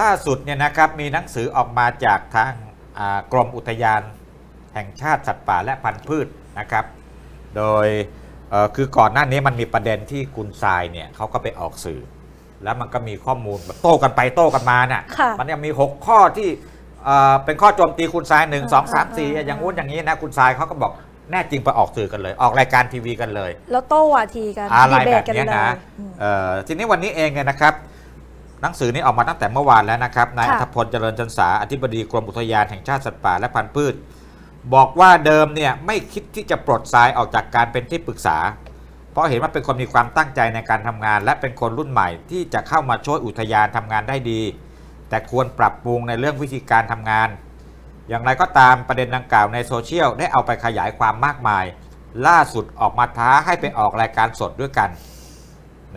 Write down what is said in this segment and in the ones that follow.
ล่าสุดเนี่ยนะครับมีหนังสือออกมาจากทางอ่ากรมอุทยานแห่งชาติสัตว์ป่าและพันธุ์พืชนะครับ โดยเอ่อคือก่อนหน้านี้มันมีประเด็นที่คุณทรายเนี่ยเขาก็ไปออกสื่อ แล้วมันก็มีข้อมูลแบบโต้กันไปโต้กันมาน่ะค่ะมันยังมี 6 ข้อที่เอ่อเป็นข้อโจมตีคุณทรายหนึ่งสองสามสี่อ่าอย่างงู้นอย่างนี้นะคุณทรายเขาก็บอกแน่จริงไปออกสื่อกันเลย ออกรายการทีวีกันเลย แล้วโต้วาทีกันอะไรดีเบแบตบกันเนี้ยเลยนะอืมเอ่อทีนี้วันนี้เองเนี่ยนะครับ หนังสือนี้ออกมาตั้งแต่เมื่อวานแล้วนะครับนายค่ะอัธพลเจริญจันสาอธิบดีกรมอุทยานแห่งชาติสัตว์ป่าและพันธุ์พืช บอกว่าเดิมเนี่ยไม่คิดที่จะปลดทรายออกจากการเป็นที่ปรึกษา เพราะเห็นว่าเป็นคนมีความตั้งใจในการทำงาน และเป็นคนรุ่นใหม่ที่จะเข้ามาช่วยอุทยานทำงานได้ดี แต่ควรปรับปรุงในเรื่องวิธีการทำงาน อย่างไรก็ตามประเด็นดังกล่าวในโซเชียลได้เอาไปขยายความมากมาย ล่าสุดออกมาท้าให้ไปออกรายการสดด้วยกัน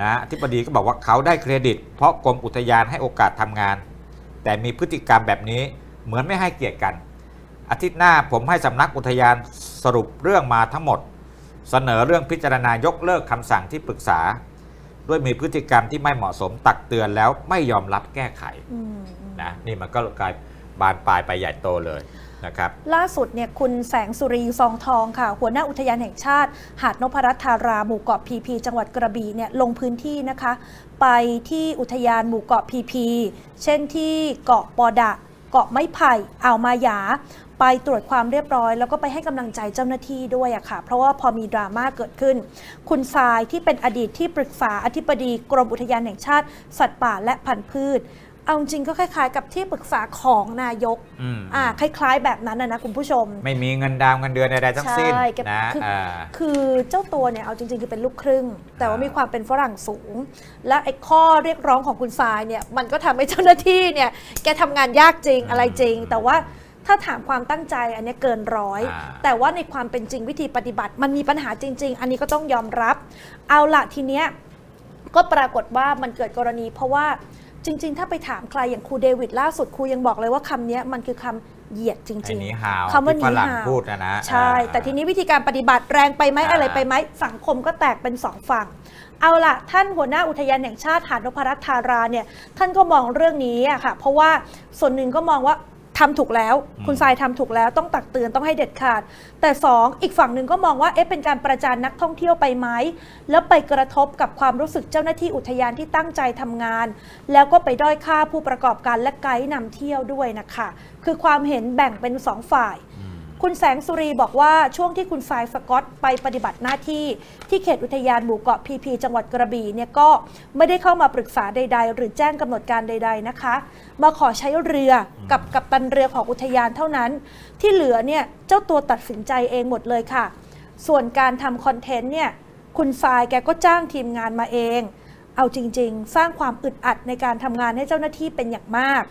นะอธิบดีก็บอกว่าเขาได้เครดิต เพราะกรมอุทยานให้โอกาสทำงาน แต่มีพฤติกรรมแบบนี้เหมือนไม่ให้เกียรติกัน อาทิตย์หน้าผมให้สำนักอุทยานสรุปเรื่องมาทั้งหมด เสนอเรื่องพิจารณายกเลิกคำสั่งที่ปรึกษา ด้วยมีพฤติกรรมที่ไม่เหมาะสมตักเตือนแล้วไม่ยอมรับแก้ไขอืมอืมนะนี่มันก็กลายบานปลายไปใหญ่โตเลย นะครับล่าสุดเนี่ยคุณแสงสุรีซองทองค่ะ หัวหน้าอุทยานแห่งชาติ หาดนพรัตน์ธาราหมู่เกาะพีพีจังหวัดกระบี่เนี่ยลงพื้นที่นะคะ ไปที่อุทยานหมู่เกาะพีพีเช่นที่เกาะปอดะ เกาะไม้ไผ่อ่าวมาหยา ไปตรวจความเรียบร้อย แล้วก็ไปให้กำลังใจเจ้าหน้าที่ด้วยอะค่ะ เพราะว่าพอมีดราม่าเกิดขึ้น คุณทรายที่เป็นอดีตที่ปรึกษาอธิบดีกรมอุทยานแห่งชาติ สัตว์ป่าและพันธุ์พืช เอาจริงก็คล้ายๆ กับที่ปรึกษาของนายกอืมอ่าคล้ายๆ แบบนั้นนะนะคุณผู้ชม ไม่มีเงินดาวเงินเดือนใดๆทั้งสิ้นใช่แกนะคืออ่ อ่า คือเจ้าตัวเนี่ยเอาจริงๆ คือเป็นลูกครึ่ง แต่ว่าอ่ามีมีความเป็นฝรั่งสูง และไอ้ข้อเรียกร้องของคุณทรายเนี่ยมันก็ทำให้เจ้าหน้าที่เนี่ยแกทำงานยากจริงอะไรจริง แต่ว่าถ้าถามความตั้งใจอันเนี้ยเกินร้อย อ่า แต่ว่าในความเป็นจริงวิธีปฏิบัติ มันมีปัญหาจริง ๆ อันนี้ก็ต้องยอมรับ เอาละทีเนี้ย ก็ปรากฏว่ามันเกิดกรณีเพราะว่า จริง ๆ ถ้าไปถามใครอย่างครูเดวิดล่าสุดครูยังบอกเลยว่าคำเนี้ยมันคือคำเหยียดจไอ้ริงหนีๆหาวคำว่าที่ฝรั่งหนีหาวพูดนะนะใช่อ่าแต่ทีนี้วิธีการปฏิบัติแรงไปไหมอ่าอะไรไปไหมสังคมก็แตกเป็นสองฝั่ง เอาล่ะ ท่านหัวหน้าอุทยานแห่งชาติหาดนพรัตน์ธาราเนี่ยท่านก็มองเรื่องนี้อะค่ะ เพราะว่าส่วนหนึ่งก็มองว่า ทำถูกแล้วอืมคุณทรายทำถูกแล้วต้องตักเตือนต้องให้เด็ดขาด แต่สองอีกฝั่งหนึ่งก็มองว่าเอ๊ะเป็นการประจานนักท่องเที่ยวไปไหมแล้วไปกระทบกับความรู้สึกเจ้าหน้าที่อุทยานที่ตั้งใจทำงาน แล้วก็ไปด้อยค่าผู้ประกอบการและไกด์นำเที่ยวด้วยนะคะ คือความเห็นแบ่งเป็นสองฝ่ายอืม คุณแสงสุรีบอกว่าช่วงที่คุณทรายสกอตไปปฏิบัติหน้าที่ ที่เขตอุทยานหมู่เกาะพีพีจังหวัดกระบี่เนี่ยก็ไม่ได้เข้ามาปรึกษาใด ๆ หรือแจ้งกำหนดการใด ๆนะคะ มาขอใช้เรือกับกัปตันเรือของอุทยานเท่านั้น ที่เหลือเนี่ยเจ้าตัวตัดสินใจเองหมดเลยค่ะ ส่วนการทำคอนเทนต์เนี่ยคุณทรายแกก็จ้างทีมงานมาเอง เอาจริง ๆ สร้างความอึดอัดในการทำงานให้เจ้าหน้าที่เป็นอย่างมาก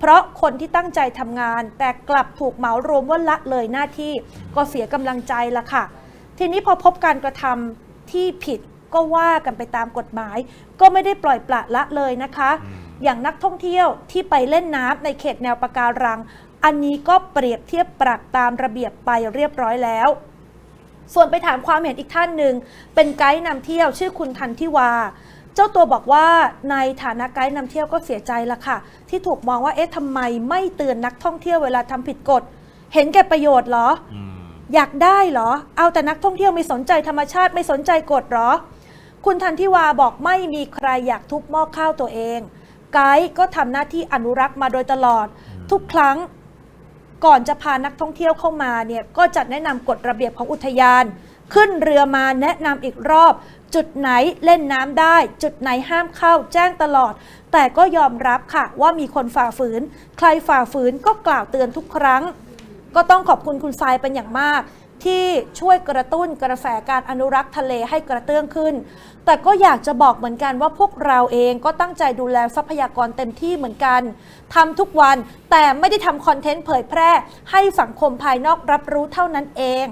เพราะคนที่ตั้งใจทำงาน แต่กลับถูกเหมารวมว่าละเลยหน้าที่ก็เสียกำลังใจละค่ะ ทีนี้พอพบการกระทำที่ผิดก็ว่ากันไปตามกฎหมาย ก็ไม่ได้ปล่อยปละละเลยนะคะอืมอย่างนักท่องเที่ยวที่ไปเล่นน้ำในเขตแนวปะการัง อันนี้ก็เปรียบเทียบปรับตามระเบียบไปเรียบร้อยแล้ว ส่วนไปถามความเห็นอีกท่านหนึ่งเป็นไกด์นำเที่ยวชื่อคุณทันทิวา เจ้าตัวบอกว่าในฐานะไกด์นำเที่ยวก็เสียใจละค่ะ ที่ถูกมองว่าเอ๊ะทำไมไม่เตือนนักท่องเที่ยวเวลาทำผิดกฎ เห็นแก่ประโยชน์เหรออืมอยากได้เหรอ เอาแต่นักท่องเที่ยวไม่สนใจธรรมชาติไม่สนใจกฎเหรอ คุณทันทิวาบอกไม่มีใครอยากทุบหม้อข้าวตัวเอง ไกด์ก็ทำหน้าที่อนุรักษ์มาโดยตลอด ทุกครั้งก่อนจะพานักท่องเที่ยวเข้ามาเนี่ยก็จะแนะนำกฎระเบียบของอุทยาน ขึ้นเรือมาแนะนำอีกรอบ จุดไหนเล่นน้ำได้ จุดไหนห้ามเข้าแจ้งตลอด แต่ก็ยอมรับค่ะว่ามีคนฝ่าฝืน ใครฝ่าฝืนก็กล่าวเตือนทุกครั้ง ก็ต้องขอบคุณคุณทรายเป็นอย่างมากที่ช่วยกระตุ้นกระแสการอนุรักษ์ทะเลให้กระเตื้องขึ้น แต่ก็อยากจะบอกเหมือนกันว่าพวกเราเองก็ตั้งใจดูแลทรัพยากรเต็มที่เหมือนกันทำทุกวันแต่ไม่ได้ทำคอนเทนต์เผยแพร่ ให้สังคมภายนอกรับรู้เท่านั้นเอง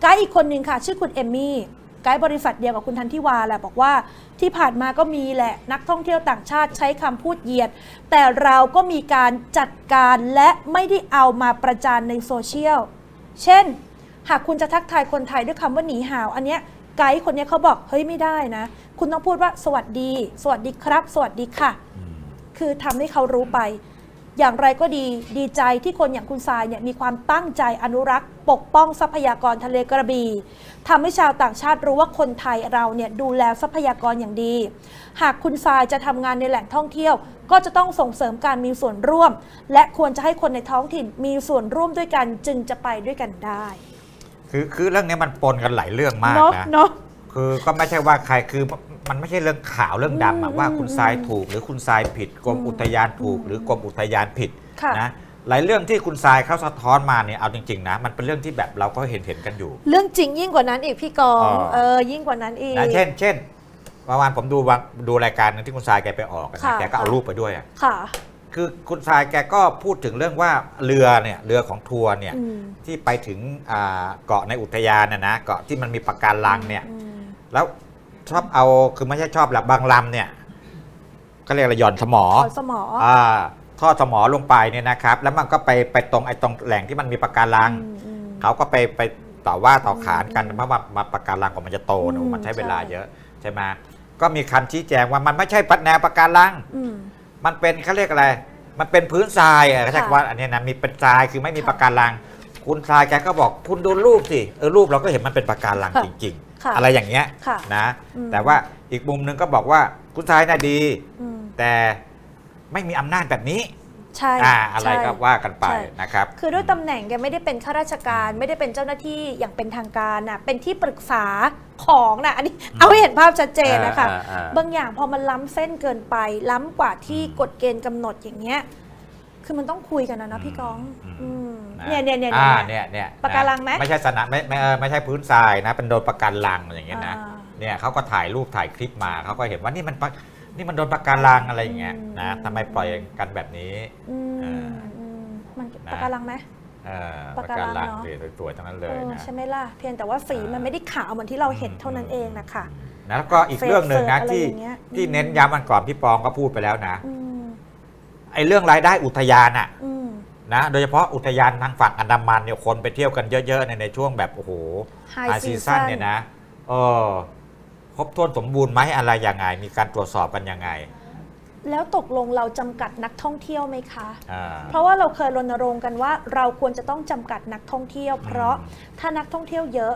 ไกด์อีกคนหนึ่งค่ะ ชื่อคุณเอมมี่ไกด์บริษัทเดียวกับคุณทันทิวาแหละบอกว่าที่ผ่านมาก็มีแหละนักท่องเที่ยวต่างชาติใช้คำพูดเหยียด แต่เราก็มีการจัดการและไม่ได้เอามาประจานในโซเชียล เช่น หากคุณจะทักทายคนไทยด้วยคำว่าหนีห่าว อันเนี้ยไกด์คนเนี้ยเขาบอกเฮ้ยไม่ได้นะ คุณต้องพูดว่าสวัสดี สวัสดีครับ สวัสดีค่ะอืมคือทำให้เขารู้ไป อย่างไรก็ดีดีใจที่คนอย่างคุณทรายเนี่ยมีความตั้งใจอนุรักษ์ปกป้องทรัพยากรทะเลกระบี่ทำให้ชาวต่างชาติรู้ว่าคนไทยเราเนี่ยดูแลทรัพยากรอย่างดี หากคุณทรายจะทำงานในแหล่งท่องเที่ยว ก็จะต้องส่งเสริมการมีส่วนร่วม และควรจะให้คนในท้องถิ่นมีส่วนร่วมด้วยกันจึงจะไปด้วยกันได้ คือคือเรื่องนี้มันปนกันหลายเรื่องมากเนาะนะเนาะคือก็ไม่ใช่ว่าใครคือ มันไม่ใช่เรื่องข่าวเรื่องดำอะอืมว่าคุณอืมทรายถูก หรือคุณทรายผิด กรมอืมอุทยานถูกอืมหรือกรมอุทยานผิดค่ะ นะหลายเรื่องที่คุณทรายเขาสะท้อนมาเนี่ยเอาจริงๆนะมันเป็นเรื่องที่แบบเราก็เห็นเห็นกันอยู่ เรื่องจริงยิ่งกว่านั้นอีกพี่กองอ๋อ เออยิ่งกว่านั้นอีก นะเช่น เช่นเมื่อวานผมดูวันดูรายการหนึงที่คุณทรายแกไปออกนะค่ะ แกก็เอาค่ะรูปไปด้วยอะค่ะ คือคุณทรายแกก็พูดถึงเรื่องว่าเรือเนี่ยเรือของทัวร์เนี่ยอืมที่ไปถึงอ่าเกาะในอุทยานน่ะนะเกาะที่มันมีปะการังเนี่ย อืม แล้ว ชอบเอาคือไม่ใช่ชอบแหละบางลำเนี่ยก็เรียกอะไรหย่อนสมอขอสมออ่าทอดสมอลงไปเนี่ยนะครับ แล้วมันก็ไปไปตรงไอ้ตรงแหล่งที่มันมีปะการังอืมอืมเขาก็ไปไปต่อว่าต่อขานกันอืมเพราะว่ามาปะการังกว่ามันจะโตเนอือะมมันใช้เวลาใช่ เยอะใช่ไหมก็มีคำชี้แจงว่ามันไม่ใช่ปัดแนวปะการัง อืม มันเป็นเขาเรียกอะไร มันเป็นพื้นทรายอะเขาใช้ค่ะคำว่าอันเนี้ยนะมีเป็นทรายคือไม่มีค่ะปะการัง คุณทรายแกก็บอกคุณดูรูปสิเออรูปเราก็เห็นมันเป็นปะการังค่ะ จริง ค่ะๆอะไรอย่างเงี้ยค่ะนะอืม แต่ว่าอีกมุมหนึงก็บอกว่าคุณทรายน่ะดี อืมแต่ไม่มีอำนาจแบบนี้ใช่อ่าอะไรใช่ ก็ว่ากันไปใช่ นะครับ คือด้วยตำแหน่งแกไม่ได้เป็นข้าราชการ ไม่ได้เป็นเจ้าหน้าที่อย่างเป็นทางการน่ะเป็นที่ปรึกษาของน่ะอันนี้เอาให้เห็นภาพชัดเจนนะคะ อ่าอ่าอ่า บางอย่างพอมันล้ำเส้นเกินไป ล้ำกว่าที่กฎเกณฑ์กำหนดอย่างเงี้ย คือมันต้องคุยกันนะนะพี่ก้องอืมอืมะเนี่ยเนี่ยเนี่ยอ่าเนี่ย เนี่ยเนี่ยปะการังไหม ไม่ใช่สนามไม่ไม่เออไม่ใช่พื้นทรายนะ เป็นโดนปะการังอย่างเงี้ยนะ อ่า เนี่ยเขาก็ถ่ายรูปถ่ายคลิปมาเขาก็เห็นว่านี่มันปะนี่มันโดนปะการังอะไรอย่างเงี้ยนะอืมทำไมปล่อยกันแบบนี้ อืมอ่าอืมมันนะ ปะการังไหม เออปะการังเนอะ เลยสวยๆทั้งนั้นเลเอยอนะ ใช่ไหมล่ะเพียงแต่ว่าสีมันไม่ได้ขาวเหมือนที่เราเห็นเท่านั้นเองนะคะ นะแล้วก็อีกเรื่องหนึ่งนะเฟซที่อะไรอย่างเงี้ยที่อืมเน้นย้ำมันก่อนพี่ปองก็พูดไปแล้วนะ อืม ไอ้เรื่องรายได้อุทยานอะอืมนะโดยเฉพาะอุทยานทางฝั่งอันดามันเนี่ยคนไปเที่ยวกันเยอะๆในในช่วงแบบโอ้โห High ไฮซีซั่น season เนี่ยนะเออครบถ้วนสมบูรณ์ไหมอะไรยังไง มีการตรวจสอบกันยังไงแล้วตกลงเราจำกัดนักท่องเที่ยวไหมคะ อ่า เพราะว่าเราเคยรณรงค์กันว่าเราควรจะต้องจำกัดนักท่องเที่ยว เพราะถ้านักท่องเที่ยวเยอะ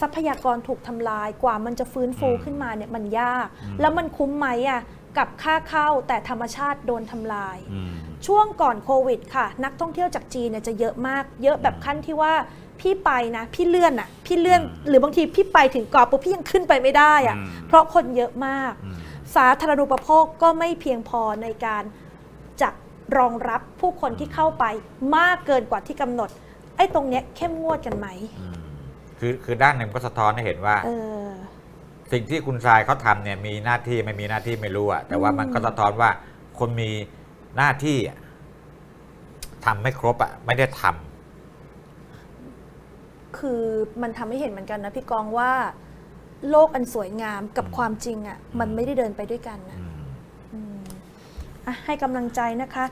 ทรัพยากรถูกทำลายกว่ามันจะฟื้นฟูอืมขึ้นมาเนี่ยมันยาก อืม แล้วมันคุ้มไหมอะ กับค่าเข้าแต่ธรรมชาติโดนทำลายอืมช่วงก่อนโควิดค่ะ นักท่องเที่ยวจากจีนเนี่ยจะเยอะมาก เยอะแบบขั้นที่ว่าพี่ไปนะพี่เลื่อนอะพี่เลื่อนอืมหรือบางทีพี่ไปถึงเกาะปุ๊บพี่ยังขึ้นไปไม่ได้อะอืมเพราะคนเยอะมากอืมสาธารณูปโภคก็ไม่เพียงพอในการจะรองรับผู้คนที่เข้าไปมากเกินกว่าที่กำหนดไอ้ตรงเนี้ยเข้มงวดกันไหมอืมคือคือด้านหนึ่งก็สะท้อนให้เห็นว่าเออ สิ่งที่คุณทรายเขาทำเนี่ยมีหน้าที่ไม่มีหน้าที่ไม่รู้อะแต่ว่าอืมมันก็สะท้อนว่าคนมีหน้าที่อะทำไม่ครบอะไม่ได้ทำ คือมันทำให้เห็นเหมือนกันนะพี่กองว่า โลกอันสวยงามกับความจริงอะมันไม่ได้เดินไปด้วยกันนะอืมอืมอะให้กำลังใจนะคะ